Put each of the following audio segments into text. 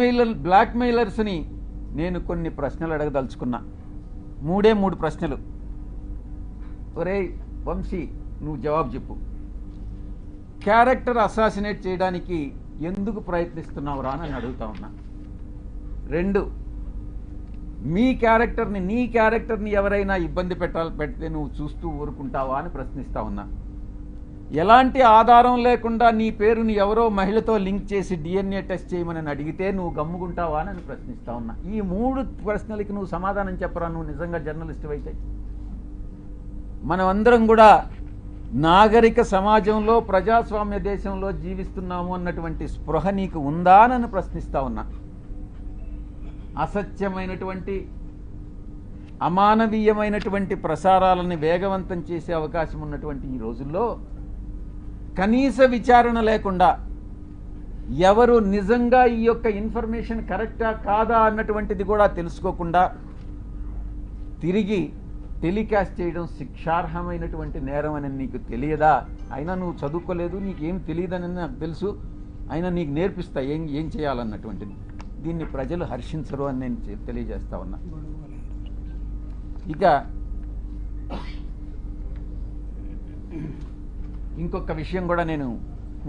Mailer బ్లాక్మెయిలర్స్ని నేను కొన్ని ప్రశ్నలు అడగదలుచుకున్నా. మూడే మూడు ప్రశ్నలు. ఒరే వంశీ నువ్వు జవాబు చెప్పు. క్యారెక్టర్ అసాసినేట్ చేయడానికి ఎందుకు ప్రయత్నిస్తున్నావు రా అని అడుగుతా ఉన్నా. రెండు మీ క్యారెక్టర్ని నీ క్యారెక్టర్ని ఎవరైనా ఇబ్బంది పెట్టాలి పెడితే నువ్వు చూస్తూ ఊరుకుంటావా అని ప్రశ్నిస్తా ఉన్నా. ఎలాంటి ఆధారం లేకుండా నీ పేరుని ఎవరో మహిళతో లింక్ చేసి డిఎన్ఏ టెస్ట్ చేయమని అడిగితే నువ్వు గమ్ముకుంటావా అని ప్రశ్నిస్తా ఉన్నా. ఈ మూడు ప్రశ్నలకి నువ్వు సమాధానం చెప్పరా? నువ్వు నిజంగా జర్నలిస్ట్ అయితే. మనమందరం కూడా నాగరిక సమాజంలో ప్రజాస్వామ్య దేశంలో జీవిస్తున్నాము అన్నటువంటి స్పృహ నీకు ఉందా అని ప్రశ్నిస్తా ఉన్నా. అసత్యమైనటువంటి అమానవీయమైనటువంటి ప్రసారాలని వేగవంతం చేసే అవకాశం ఉన్నటువంటి ఈ రోజుల్లో కనీస విచారణ లేకుండా ఎవరు నిజంగా ఈ యొక్క ఇన్ఫర్మేషన్ కరెక్టా కాదా అన్నటువంటిది కూడా తెలుసుకోకుండా తిరిగి టెలికాస్ట్ చేయడం శిక్షార్హమైనటువంటి నేరం అని నీకు తెలియదా? అయినా నువ్వు చదువుకోలేదు నీకేం తెలియదని నాకు తెలుసు. అయినా నీకు నేర్పిస్తా ఏం ఏం చేయాలన్నటువంటిది. దీన్ని ప్రజలు హర్షించరు అని నేను తెలియజేస్తా ఉన్నా. ఇక ఇంకొక విషయం కూడా నేను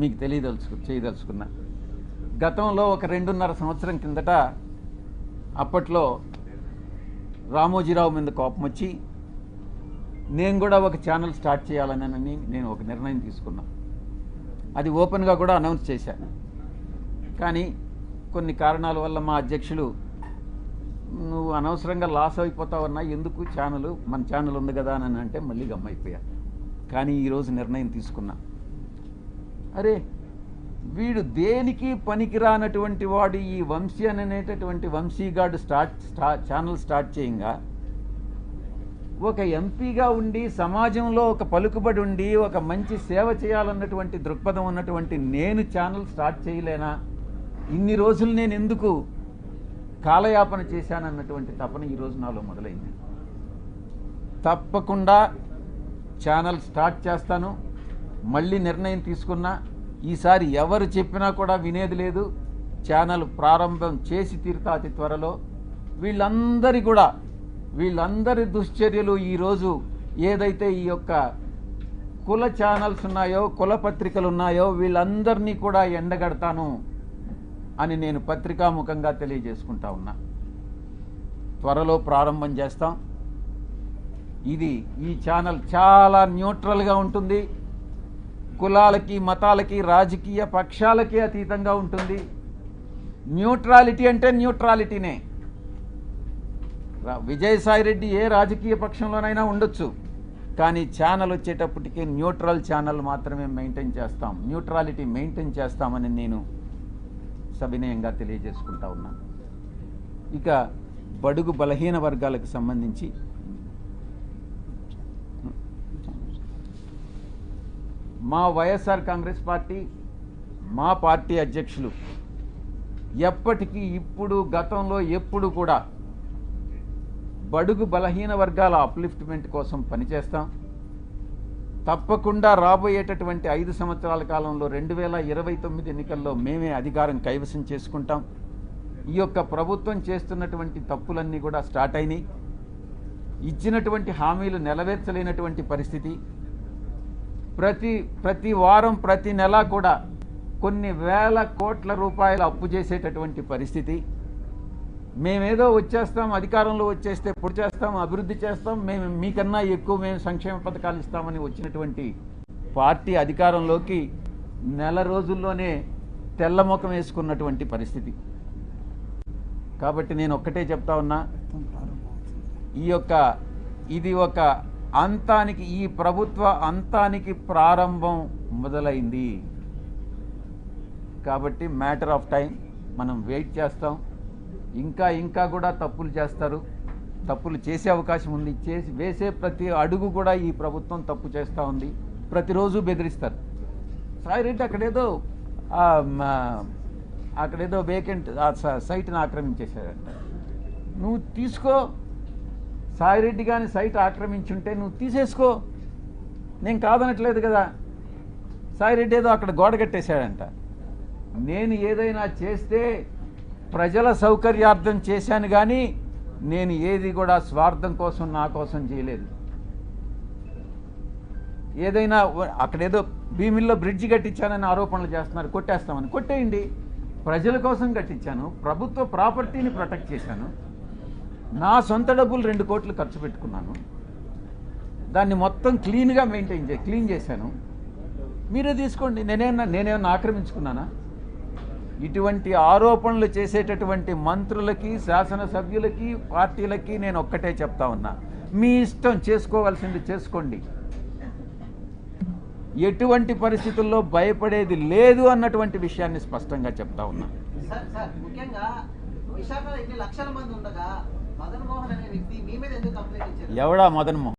మీకు తెలియదలుచు చేయదలుచుకున్నా. గతంలో ఒక రెండున్నర సంవత్సరం కిందట అప్పట్లో రామోజీరావు మీద కోపం వచ్చి నేను కూడా ఒక ఛానల్ స్టార్ట్ చేయాలని నేను ఒక నిర్ణయం తీసుకున్నా. అది ఓపెన్గా కూడా అనౌన్స్ చేశాను కానీ కొన్ని కారణాల వల్ల మా అధ్యక్షులు నువ్వు అనవసరంగా లాస్ అయిపోతావన్నా ఎందుకు ఛానల్ మన ఛానల్ ఉంది కదా అని అంటే మళ్ళీ గమ్మైపోయాను కానీ ఈరోజు నిర్ణయం తీసుకున్నా. అరే వీడు దేనికి పనికిరానటువంటి వాడు ఈ వంశీ అనేటటువంటి వంశీగాడు స్టార్ట్ స్టా ఛానల్ స్టార్ట్ చేయంగా? ఒక ఎంపీగా ఉండి సమాజంలో ఒక పలుకుబడి ఉండి ఒక మంచి సేవ చేయాలన్నటువంటి దృక్పథం ఉన్నటువంటి నేను ఛానల్ స్టార్ట్ చేయలేనా? ఇన్ని రోజులు నేను ఎందుకు కాలయాపన చేశానన్నటువంటి తపన ఈరోజు నాలో మొదలైంది. తప్పకుండా ఛానల్ స్టార్ట్ చేస్తాను. మళ్ళీ నిర్ణయం తీసుకున్నా ఈసారి ఎవరు చెప్పినా కూడా వినేది లేదు. ఛానల్ ప్రారంభం చేసి తీరుతా అతి త్వరలో. వీళ్ళందరి కూడా వీళ్ళందరి దుశ్చర్యలు ఈరోజు ఏదైతే ఈ యొక్క కుల ఛానల్స్ ఉన్నాయో కుల పత్రికలు ఉన్నాయో వీళ్ళందరినీ కూడా ఎండగడతాను అని నేను పత్రికాముఖంగా తెలియజేసుకుంటా ఉన్నా. త్వరలో ప్రారంభం చేస్తాం. ఇది ఈ ఛానల్ చాలా న్యూట్రల్గా ఉంటుంది. కులాలకి మతాలకి రాజకీయ పక్షాలకి అతీతంగా ఉంటుంది. న్యూట్రాలిటీ అంటే న్యూట్రాలిటీనే. విజయసాయిరెడ్డి విజయసాయి రెడ్డి ఏ రాజకీయ పక్షంలోనైనా ఉండొచ్చు. కానీ ఛానల్ వచ్చేటప్పటికి న్యూట్రల్ ఛానల్ మాత్రమే మెయింటైన్ చేస్తాం. న్యూట్రాలిటీ మెయింటైన్ చేస్తామని నేను సవినయంగా తెలియజేసుకుంటా ఉన్నాను. ఇక బడుగు బలహీన వర్గాలకు సంబంధించి మా వైఎస్ఆర్ కాంగ్రెస్ పార్టీ మా పార్టీ అధ్యక్షులు ఎప్పటికీ ఇప్పుడు గతంలో ఎప్పుడు కూడా బడుగు బలహీన వర్గాల అప్లిఫ్ట్మెంట్ కోసం పనిచేస్తాం. తప్పకుండా రాబోయేటటువంటి ఐదు సంవత్సరాల కాలంలో రెండు వేల ఇరవై తొమ్మిది ఎన్నికల్లో మేమే అధికారం కైవసం చేసుకుంటాం. ఈ యొక్క ప్రభుత్వం చేస్తున్నటువంటి తప్పులన్నీ కూడా స్టార్ట్ అయినాయి. ఇచ్చినటువంటి హామీలు నెరవేర్చలేనటువంటి పరిస్థితి. ప్రతి ప్రతి వారం ప్రతి నెల కూడా కొన్ని వేల కోట్ల రూపాయలు అప్పు చేసేటటువంటి పరిస్థితి. మేమేదో వచ్చేస్తాం అధికారంలో వచ్చేస్తే పొడి చేస్తాం అభివృద్ధి చేస్తాం మేము మీకన్నా ఎక్కువ మేము సంక్షేమ పథకాలు ఇస్తామని వచ్చినటువంటి పార్టీ అధికారంలోకి నెల రోజుల్లోనే తెల్లముఖం వేసుకున్నటువంటి పరిస్థితి. కాబట్టి నేను ఒక్కటే చెప్తా ఉన్నా ఈ యొక్క ఇది ఒక అంతానికి ఈ ప్రభుత్వ అంతానికి ప్రారంభం మొదలైంది. కాబట్టి మ్యాటర్ ఆఫ్ టైం మనం వెయిట్ చేస్తాం. ఇంకా ఇంకా కూడా తప్పులు చేస్తారు. తప్పులు చేసే అవకాశం ఉంది. చేసి వేసే ప్రతి అడుగు కూడా ఈ ప్రభుత్వం తప్పు చేస్తూ ఉంది. ప్రతిరోజు బెదిరిస్తారు. సాయి రెడ్డి అక్కడేదో అక్కడేదో వేకెంట్ ఆ స- సైట్ని ఆక్రమించేశారంట. నువ్వు తీసుకో సాయిరెడ్డి కానీ సైట్ ఆక్రమించుంటే నువ్వు తీసేసుకో. నేను కాదనట్లేదు కదా. సాయిరెడ్డి ఏదో అక్కడ గోడ కట్టేశాడంట. నేను ఏదైనా చేస్తే ప్రజల సౌకర్యార్థం చేశాను కానీ నేను ఏది కూడా స్వార్థం కోసం నా కోసం చేయలేదు. ఏదైనా అక్కడేదో భీమిల్లో బ్రిడ్జి కట్టించానని ఆరోపణలు చేస్తున్నారు. కొట్టేస్తామని. కొట్టేయండి. ప్రజల కోసం కట్టించాను. ప్రభుత్వ ప్రాపర్టీని ప్రొటెక్ట్ చేశాను. నా సొంత డబ్బులు రెండు కోట్లు ఖర్చు పెట్టుకున్నాను. దాన్ని మొత్తం క్లీన్గా మెయింటైన్ చే క్లీన్ చేశాను. మీరే తీసుకోండి. నేనేమన్నా నేనేమన్నా ఆక్రమించుకున్నానా? ఇటువంటి ఆరోపణలు చేసేటటువంటి మంత్రులకి శాసనసభ్యులకి పార్టీలకి నేను ఒక్కటే చెప్తా ఉన్నా. మీ ఇష్టం చేసుకోవాల్సింది చేసుకోండి. ఎటువంటి పరిస్థితుల్లో భయపడేది లేదు అన్నటువంటి విషయాన్ని స్పష్టంగా చెప్తా ఉన్నా. ముఖ్యంగా విశాఖలో ఇన్ని లక్షల మంది ఉండగా ఎవడా మదన్ మోహన్?